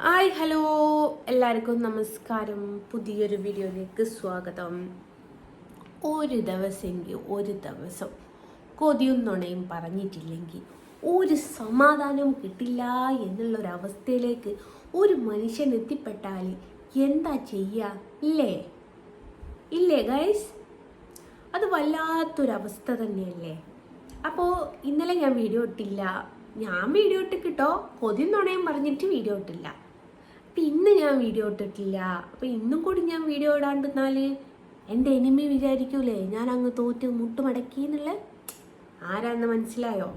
Hi hello. എല്ലാവർക്കും നമസ്കാരം. പുതിയൊരു വീഡിയോയിലേക്ക് സ്വാഗതം. ഒരു ദിവസമെങ്കിൽ ഒരു ദിവസം കൊതിയും നുണയും പറഞ്ഞിട്ടില്ലെങ്കിൽ ഒരു സമാധാനവും കിട്ടില്ല എന്നുള്ളൊരവസ്ഥയിലേക്ക് ഒരു മനുഷ്യൻ എത്തിപ്പെട്ടാൽ എന്താ ചെയ്യുക ഇല്ലേ? ഇല്ലേ ഗൈസ് അത് വല്ലാത്തൊരവസ്ഥ തന്നെയല്ലേ? അപ്പോൾ ഇന്നലെ ഞാൻ വീഡിയോ ഇട്ടില്ല. ഞാൻ വീഡിയോ ഇട്ട് കിട്ടോ കൊതി നുണയും പറഞ്ഞിട്ട് വീഡിയോ ഇട്ടില്ല. അപ്പം ഇന്ന് ഞാൻ വീഡിയോ ഇട്ടിട്ടില്ല. അപ്പം ഇന്നും കൂടി ഞാൻ വീഡിയോ ഇടാണ്ടിരുന്നാൽ എന്റെ എനിമി വിചാരിക്കൂലേ? ഞാൻ അങ്ങ് തോറ്റ് മുട്ടുമടക്കി എന്നുള്ള ആരാന്ന് മനസ്സിലായോ?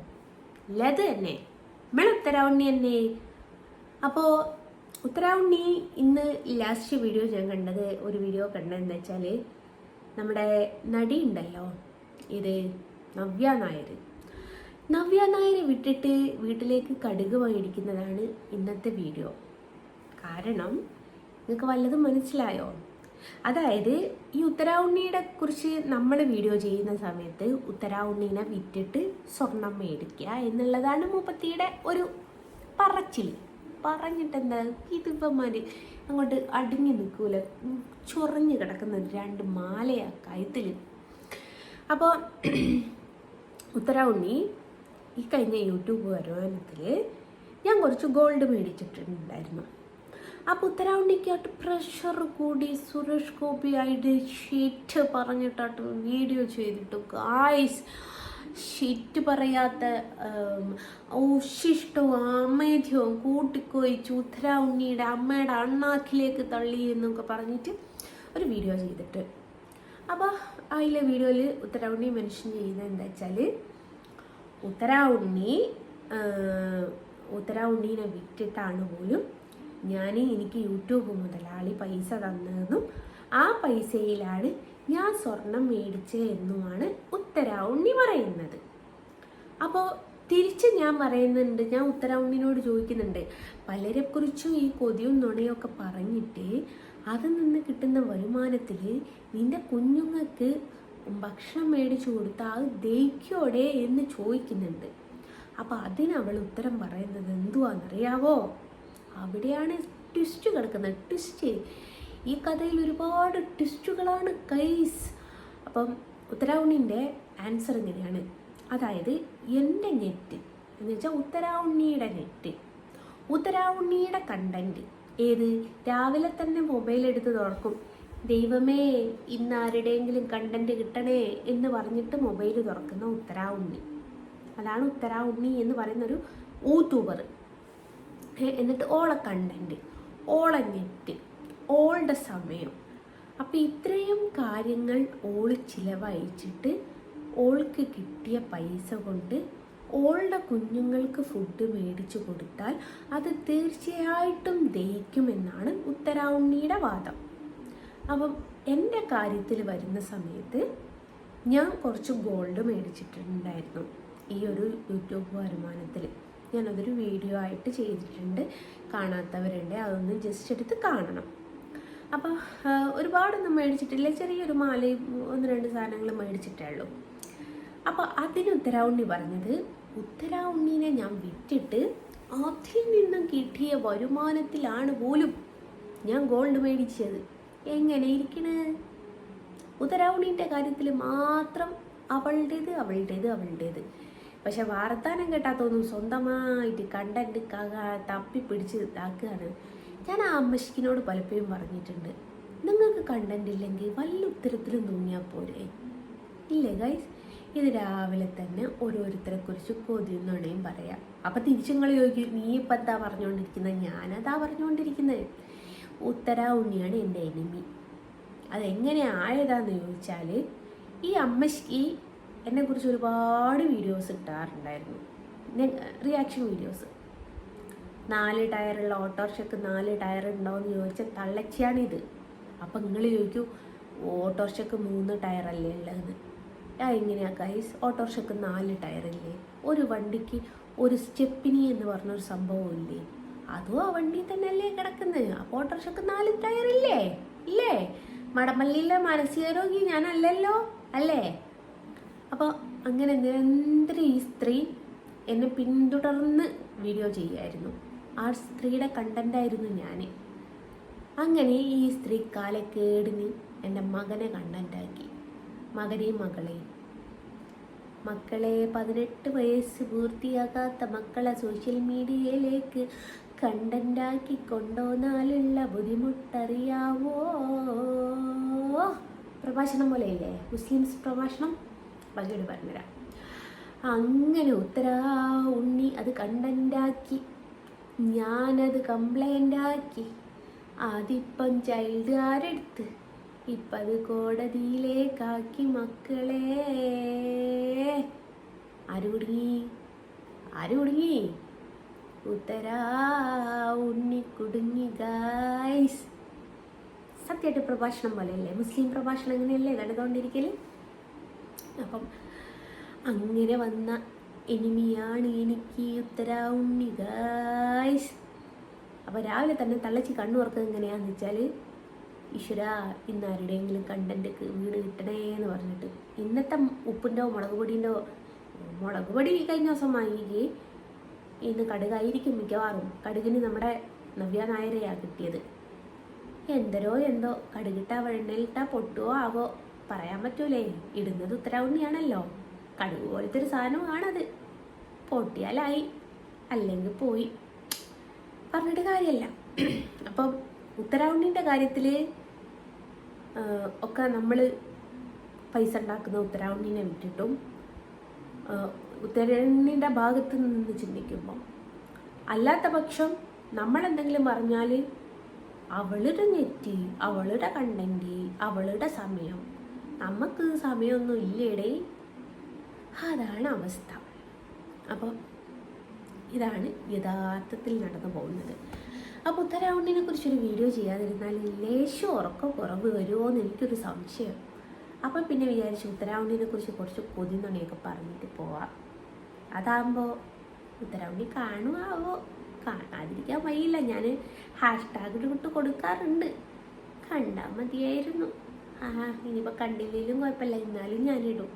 ലത് തന്നെ നമ്മൾ ഉത്തരാവണ്ണി തന്നെ അപ്പോൾ ഉത്തരാവണ്ണി ഇന്ന് ലാസ്റ്റ് വീഡിയോ ഞാൻ കണ്ടത് ഒരു വീഡിയോ കണ്ടതെന്ന് വെച്ചാൽ നമ്മുടെ നടി ഉണ്ടല്ലോ. ഇത് നവ്യ നായർ. നവ്യ നായരെ വിട്ടിട്ട് വീട്ടിലേക്ക് കടുക് വാങ്ങിയിരിക്കുന്നതാണ് ഇന്നത്തെ വീഡിയോ കാരണം നിങ്ങൾക്ക് വല്ലതും മനസ്സിലായോ? അതായത് ഈ ഉത്തരാവുണ്ണിയുടെ കുറിച്ച് നമ്മൾ വീഡിയോ ചെയ്യുന്ന സമയത്ത് ഉത്തരാവുണ്ണീനെ വിറ്റിട്ട് സ്വർണം മേടിക്കുക എന്നുള്ളതാണ് മൂപ്പത്തിയുടെ ഒരു പറച്ചിൽ പറഞ്ഞിട്ട് എന്താ ഇതിപ്പന്മാർ അങ്ങോട്ട് അടിഞ്ഞു നിൽക്കൂല. ചൊറഞ്ഞു കിടക്കുന്ന രണ്ട് മാലയാ കഴുത്തിൽ അപ്പോൾ ഉത്തരാവുണ്ണി ഈ കഴിഞ്ഞ യൂട്യൂബ് വരുമാനത്തിൽ ഞാൻ കുറച്ച് ഗോൾഡ് മേടിച്ചിട്ടുണ്ടായിരുന്നു. അപ്പോൾ ഉത്തരാവണ്ടിക്കായിട്ട് പ്രഷർ കൂടി സുരേഷ് ഗോപി ആയിട്ട് ഷീറ്റ് പറഞ്ഞിട്ടായിട്ട് വീഡിയോ ചെയ്തിട്ട്. ഗായ്സ് ഷീറ്റ് പറയാത്ത ഉശിഷ്ടവും അമേധ്യവും കൂട്ടിക്കൊഴിച്ച് ഉത്തരാവുണ്ണിയുടെ അമ്മയുടെ അണ്ണാക്കിലേക്ക് തള്ളി എന്നൊക്കെ പറഞ്ഞിട്ട് ഒരു വീഡിയോ ചെയ്തിട്ട്. അപ്പോൾ അതിലെ വീഡിയോയിൽ ഉത്തരാവുണ്ണി മെൻഷൻ ചെയ്യുന്നത് എന്താ വെച്ചാൽ ഉത്തരാവുണ്ണി ഉത്തരാവുണ്ണീനെ വിറ്റിട്ടാണ് പോലും ഞാൻ എനിക്ക് യൂട്യൂബ് മുതലാളി പൈസ തന്നതെന്നും ആ പൈസയിലാണ് ഞാൻ സ്വർണം മേടിച്ചത് എന്നുമാണ് ഉത്തരാവുണ്ണി പറയുന്നത്. അപ്പോൾ തിരിച്ച് ഞാൻ പറയുന്നുണ്ട് ഞാൻ ഉത്തരാവുണ്ണിനോട് ചോദിക്കുന്നുണ്ട്. പലരെക്കുറിച്ചും ഈ കൊതിയും നുണയൊക്കെ പറഞ്ഞിട്ട് അതിൽ നിന്ന് കിട്ടുന്ന വരുമാനത്തിൽ നിന്റെ കുഞ്ഞുങ്ങൾക്ക് ഭക്ഷണം മേടിച്ചു കൊടുത്താൽ അത് ദഹിക്കോടെ എന്ന് ചോദിക്കുന്നുണ്ട്. അപ്പോൾ അതിന് അവൾ ഉത്തരം പറയുന്നത് എന്തുവാണെന്നറിയാവോ അവിടെയാണ് ട്വിസ്റ്റ് കിടക്കുന്നത്. ട്വിസ്റ്റ് ഈ കഥയിൽ ഒരുപാട് ട്വിസ്റ്റുകളാണ് കൈസ് അപ്പം ഉത്തരാവണ്ണിന്റെ ആൻസർ ഇങ്ങനെയാണ്. അതായത് എന്റെ നെറ്റ് എന്ന് വെച്ചാൽ ഉത്തരാവണ്ണിയുടെ നെറ്റ് ഉത്തരാവണ്ണിയുടെ കണ്ടന്റ് ഏത്? രാവിലെ തന്നെ മൊബൈൽ എടുത്ത് തുറക്കും. ദൈവമേ ഇന്ന് ആരുടെയെങ്കിലും കണ്ടന്റ് കിട്ടണേ എന്ന് പറഞ്ഞിട്ട് മൊബൈൽ തുറക്കുന്ന ഉത്തരാവുണ്ണി. അതാണ് ഉത്തരാവുണ്ണി എന്ന് പറയുന്ന ഒരു യൂട്യൂബർ ഏ, എന്നിട്ട് ഓളെ കണ്ടന്റ് ഓളെ നെറ്റ് ഓളുടെ സമയം. അപ്പം ഇത്രയും കാര്യങ്ങൾ ഓൾ ചിലവഴിച്ചിട്ട് ഓൾക്ക് കിട്ടിയ പൈസ കൊണ്ട് ഓളുടെ കുഞ്ഞുങ്ങൾക്ക് ഫുഡ് മേടിച്ചു കൊടുത്താൽ അത് തീർച്ചയായിട്ടും ദഹിക്കുമെന്നാണ് ഉത്തരാവുണ്ണിയുടെ വാദം. അപ്പം എന്റെ കാര്യത്തിൽ വരുന്ന സമയത്ത് ഞാൻ കുറച്ച് ഗോൾഡ് മേടിച്ചിട്ടുണ്ടായിരുന്നു ഈ ഒരു യൂട്യൂബ് വരുമാനത്തിൽ. ഞാനതൊരു വീഡിയോ ആയിട്ട് ചെയ്തിട്ടുണ്ട്. കാണാത്തവരുണ്ട് അതൊന്ന് ജസ്റ്റ് എടുത്ത് കാണണം. അപ്പോൾ ഒരുപാടൊന്നും മേടിച്ചിട്ടില്ല. ചെറിയൊരു മാലയും ഒന്ന് രണ്ട് സാധനങ്ങൾ മേടിച്ചിട്ടേ ഉള്ളൂ. അപ്പോൾ അതിന് ഉത്തരാവുണ്ണി പറഞ്ഞത് ഉത്തരാവുണ്ണീനെ ഞാൻ വിറ്റിട്ട് അതിൽ നിന്നും കിട്ടിയ വരുമാനത്തിലാണ് പോലും ഞാൻ ഗോൾഡ് മേടിച്ചത്. എങ്ങനെ ഇരിക്കണേ? ഉത്തരാവുണ്ണീന്റെ കാര്യത്തിൽ മാത്രം അവളുടേത് അവളുടേത് അവളുടേത്. പക്ഷെ വാർത്താനം കേട്ടാത്തൊന്നും സ്വന്തമായിട്ട് കണ്ടന്റ് തപ്പി പിടിച്ച് ഇതാക്കുകയാണ്. ഞാൻ ആ അമ്മശിക്കിനോട് പലപ്പോഴും പറഞ്ഞിട്ടുണ്ട് നിങ്ങൾക്ക് കണ്ടന്റ് ഇല്ലെങ്കിൽ വല്ല ഉത്തരത്തിലും തോന്നിയാൽ പോരെ. ഇല്ലേ ഗൈസ്? ഇത് രാവിലെ തന്നെ ഓരോരുത്തരെ കുറിച്ച് കൊതിയുന്നുണയും പറയാം. അപ്പം തിരിച്ചു നിങ്ങൾ ചോദിക്കും നീ ഇപ്പം എന്താ പറഞ്ഞുകൊണ്ടിരിക്കുന്നത് ഞാനതാ പറഞ്ഞുകൊണ്ടിരിക്കുന്നത് ഉത്തരാ ഉണ്ണിയാണ് എന്റെ എനിമി അതെങ്ങനെ ആയതാന്ന് ചോദിച്ചാൽ ഈ അമ്മശ്ക്ക് എന്നെക്കുറിച്ച് ഒരുപാട് വീഡിയോസ് ഇട്ടാറുണ്ടായിരുന്നു. Reaction videos. നാല് ടയറുള്ള ഓട്ടോറിക്ഷക്ക് നാല് ടയർ ഉണ്ടോയെന്ന് ചോദിച്ചാൽ തള്ളച്ചിയാണിത് അപ്പം നിങ്ങൾ ചോദിക്കൂ ഓട്ടോറിക്ഷക്ക് മൂന്ന് ടയറല്ലേ ഉള്ളതെന്ന്. ആ ഇങ്ങനെയാണ് ഗൈസ് ഓട്ടോറിക്ഷക്ക് നാല് ടയറില്ലേ? ഒരു വണ്ടിക്ക് ഒരു സ്റ്റെപ്പിനി എന്ന് പറഞ്ഞൊരു സംഭവം ഇല്ലേ? അതും ആ വണ്ടി തന്നെയല്ലേ കിടക്കുന്നത് അപ്പോൾ ഓട്ടോറിക്ഷക്ക് നാല് ടയറില്ലേ? ഇല്ലേ? മടമല്ലിയിലെ മാനസികരോഗി ഞാനല്ലല്ലോ അല്ലേ? അപ്പോൾ അങ്ങനെ നിരന്തരം ഈ സ്ത്രീ എന്നെ പിന്തുടർന്ന് വീഡിയോ ചെയ്യുമായിരുന്നു ആ സ്ത്രീയുടെ കണ്ടന്റായിരുന്നു ഞാൻ അങ്ങനെ ഈ സ്ത്രീ കാലക്കേടിന് എന്റെ മകനെ കണ്ടന്റാക്കി മകനെയും മകളെയും. മക്കളെ പതിനെട്ട് വയസ്സ് പൂർത്തിയാകാത്ത മക്കളെ സോഷ്യൽ മീഡിയയിലേക്ക് കണ്ടന്റാക്കി കൊണ്ടുവന്നാലുള്ള ബുദ്ധിമുട്ടറിയാവോ? പ്രഭാഷണം പോലെയല്ലേ? മുസ്ലിംസ് പ്രഭാഷണം? ബാക്കിയോട് പറഞ്ഞുതരാം അങ്ങനെ ഉത്തരാ ഉണ്ണി അത് കണ്ടന്റാക്കി ഞാനത് കംപ്ലൈന്റ് ആക്കി അതിപ്പം ചൈൽഡ് ആരെടുത്ത് ഇപ്പം അത് കോടതിയിലേക്കാക്കി മക്കളെ. ആര് കുടുങ്ങി? ആര് കുടുങ്ങി? ഉത്തരാ ഉണ്ണി കുടുങ്ങി ഗായ്സ് സത്യമായിട്ട് പ്രഭാഷണം പോലെയല്ലേ? മുസ്ലിം പ്രഭാഷണം അങ്ങനെയല്ലേ നടന്നുകൊണ്ടിരിക്കൽ അപ്പം അങ്ങനെ വന്ന എനിമിയാണ് എനിക്ക് ഉത്തരാവുണ്ണി ഗായ്സ് അപ്പോൾ രാവിലെ തന്നെ തള്ളച്ചി കണ്ണു ഉറക്കുന്നത് എങ്ങനെയാണെന്ന് വെച്ചാൽ ഈശ്വര ഇന്ന് ആരുടെയെങ്കിലും കണ്ടന്റ് വീട് കിട്ടണേ എന്ന് പറഞ്ഞിട്ട് ഇന്നത്തെ ഉപ്പിന്റെ മുളക് പൊടിന്റെ മുളക് പൊടി കഴിഞ്ഞ ദിവസം വാങ്ങിക്ക്. ഇന്ന് കടുകായിരിക്കും മിക്കവാറും. കടുകിന് നമ്മുടെ നവ്യ നായരെയാണ് കിട്ടിയത്. എന്തരോ എന്തോ കടുകിട്ട വെണ്ണയിട്ടാ പൊട്ടുവോ ആവോ പറയാൻ പറ്റൂലേ. ഇടുന്നത് ഉത്തരവുണ്ണിയാണല്ലോ. കടുക് പോലത്തെ ഒരു സാധനമാണത്. പൊട്ടിയാലായി. അല്ലെങ്കിൽ പോയി. പറഞ്ഞിട്ട് കാര്യമല്ല അപ്പം ഉത്തരാവുണ്ണിന്റെ കാര്യത്തിൽ ഒക്കെ നമ്മൾ പൈസ ഉണ്ടാക്കുന്ന ഉത്തരാവുണ്ണിനെ വിട്ടിട്ടും ഉത്തരാവുണ്ണിന്റെ ഭാഗത്ത് നിന്ന് ചിന്തിക്കുമ്പോൾ അല്ലാത്ത പക്ഷം നമ്മളെന്തെങ്കിലും പറഞ്ഞാൽ അവളുടെ നെറ്റി അവളുടെ കണ്ടന്റ് അവളുടെ സമയം നമുക്ക് സമയമൊന്നും ഇല്ലേടേ. അതാണ് അവസ്ഥ. അപ്പോൾ ഇതാണ് യഥാർത്ഥത്തിൽ നടന്നു പോകുന്നത്. അപ്പോൾ ഉത്തരാവുണ്ടിനെ കുറിച്ചൊരു വീഡിയോ ചെയ്യാതിരുന്നാൽ ലേശം ഉറക്കം കുറവ് വരുമോ എന്ന് എനിക്കൊരു സംശയം. അപ്പം പിന്നെ വിചാരിച്ചു ഉത്തരാവുണ്ടിനെ കുറിച്ച് കുറച്ച് കൊതിന്നുണിയൊക്കെ പറഞ്ഞിട്ട് പോവാം. അതാകുമ്പോൾ ഉത്തരാവുണ്ടി കാണുമാവോ കാണാതിരിക്കാൻ വയ്യില്ല ഞാൻ ഹാഷ്ടാഗ് കൊടുക്കാറുണ്ട്. കണ്ടാൽ മതിയായിരുന്നു. ആ ഇനിയിപ്പോൾ കണ്ടില്ലെങ്കിലും കുഴപ്പമില്ല. എന്നാലും ഞാനിടും.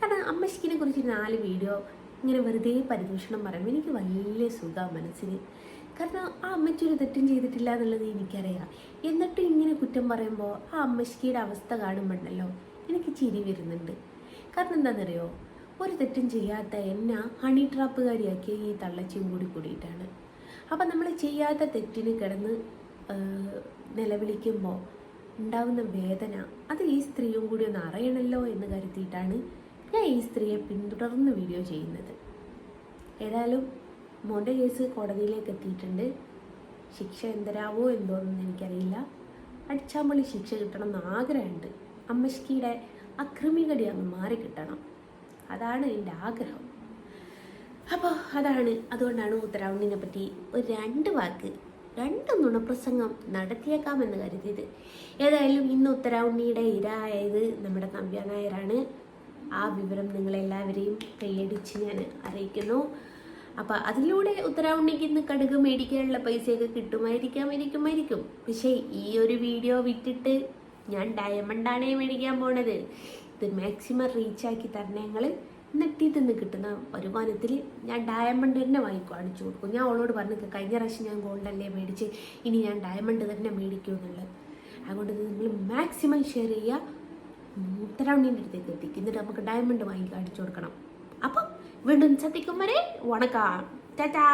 കാരണം അമ്മശ്ക്കിനെ കുറിച്ച് നാല് വീഡിയോ ഇങ്ങനെ വെറുതെ പരിദൂഷണം പറയുമ്പോൾ എനിക്ക് വലിയ സുഖമാണ് മനസ്സിന്. കാരണം ആ അമ്മച്ചി ഒരു തെറ്റും ചെയ്തിട്ടില്ല എന്നുള്ളത് എനിക്കറിയാം. എന്നിട്ടും ഇങ്ങനെ കുറ്റം പറയുമ്പോൾ ആ അമ്മശ്ക്കിയുടെ അവസ്ഥ കാണുമ്പോണ്ടല്ലോ എനിക്ക് ചിരി വരുന്നുണ്ട്. കാരണം എന്താണെന്നറിയോ ഒരു തെറ്റും ചെയ്യാത്ത എന്നെ ഹണി ട്രാപ്പുകാരിയാക്കിയ ഈ തള്ളച്ചിയും കൂടി കൂടിയിട്ടാണ്. അപ്പം നമ്മൾ ചെയ്യാത്ത തെറ്റിന് കിടന്ന് നിലവിളിക്കുമ്പോൾ ഉണ്ടാവുന്ന വേദന അത് ഈ സ്ത്രീയും കൂടി ഒന്ന് അറിയണമല്ലോ എന്ന് കരുതിയിട്ടാണ് ഞാൻ ഈ സ്ത്രീയെ പിന്തുടർന്ന് വീഡിയോ ചെയ്യുന്നത്. ഏതായാലും മോന്റെ കേസ് കോടതിയിലേക്ക് എത്തിയിട്ടുണ്ട്. ശിക്ഷ എന്തരാവോ എന്തോന്നൊന്നും എനിക്കറിയില്ല. അടിച്ചാമ്പളി ശിക്ഷ കിട്ടണം എന്ന് ആഗ്രഹമുണ്ട്. അമ്മഷ്കിയുടെ അക്രമികടി അങ്ങ് മാറി കിട്ടണം. അതാണ് എന്റെ ആഗ്രഹം. അപ്പോൾ അതാണ് അതുകൊണ്ടാണ് ഉത്തരാവണിനെ പറ്റി ഒരു രണ്ട് വാക്ക് രണ്ട് നുണപ്രസംഗം നടത്തിയേക്കാമെന്ന് കരുതിയത്. ഏതായാലും ഇന്ന് ഉത്തരാവുണ്ണിയുടെ ഇര ആയത് നമ്മുടെ നവ്യ നായരാണ്. ആ വിവരം നിങ്ങളെല്ലാവരെയും കൈയടിച്ച് ഞാൻ അറിയിക്കുന്നു. അപ്പോൾ അതിലൂടെ ഉത്തരാവുണ്ണിക്ക് ഇന്ന് കടുക് മേടിക്കാനുള്ള പൈസയൊക്കെ കിട്ടുമായിരിക്കാം ഇരിക്കുമായിരിക്കും. പക്ഷേ ഈ ഒരു വീഡിയോ വിട്ടിട്ട് ഞാൻ ഡയമണ്ടാണേ മേടിക്കാൻ പോണത്. ഇത് മാക്സിമം റീച്ചാക്കി തരണേ ഞങ്ങൾ എന്നിട്ട് ഇതിന്ന് കിട്ടുന്ന വരുമാനത്തിൽ ഞാൻ ഡയമണ്ട് തന്നെ വാങ്ങി കാണിച്ചു കൊടുക്കും ഞാൻ അവളോട് പറഞ്ഞു കഴിഞ്ഞ പ്രാവശ്യം ഞാൻ ഗോൾഡല്ലേ മേടിച്ച്? ഇനി ഞാൻ ഡയമണ്ട് തന്നെ മേടിക്കൂ എന്നുള്ളത്. അതുകൊണ്ട് നിങ്ങൾ മാക്സിമം ഷെയർ ചെയ്യുക. മൂത്തരാണിന്റെ അടുത്തേക്ക് എത്തിക്കും എന്നിട്ട് നമുക്ക് ഡയമണ്ട് വാങ്ങി കാണിച്ചു കൊടുക്കണം. അപ്പം വീണ്ടും സത്തിക്കും വരെ. വണക്കാം. ടാറ്റാ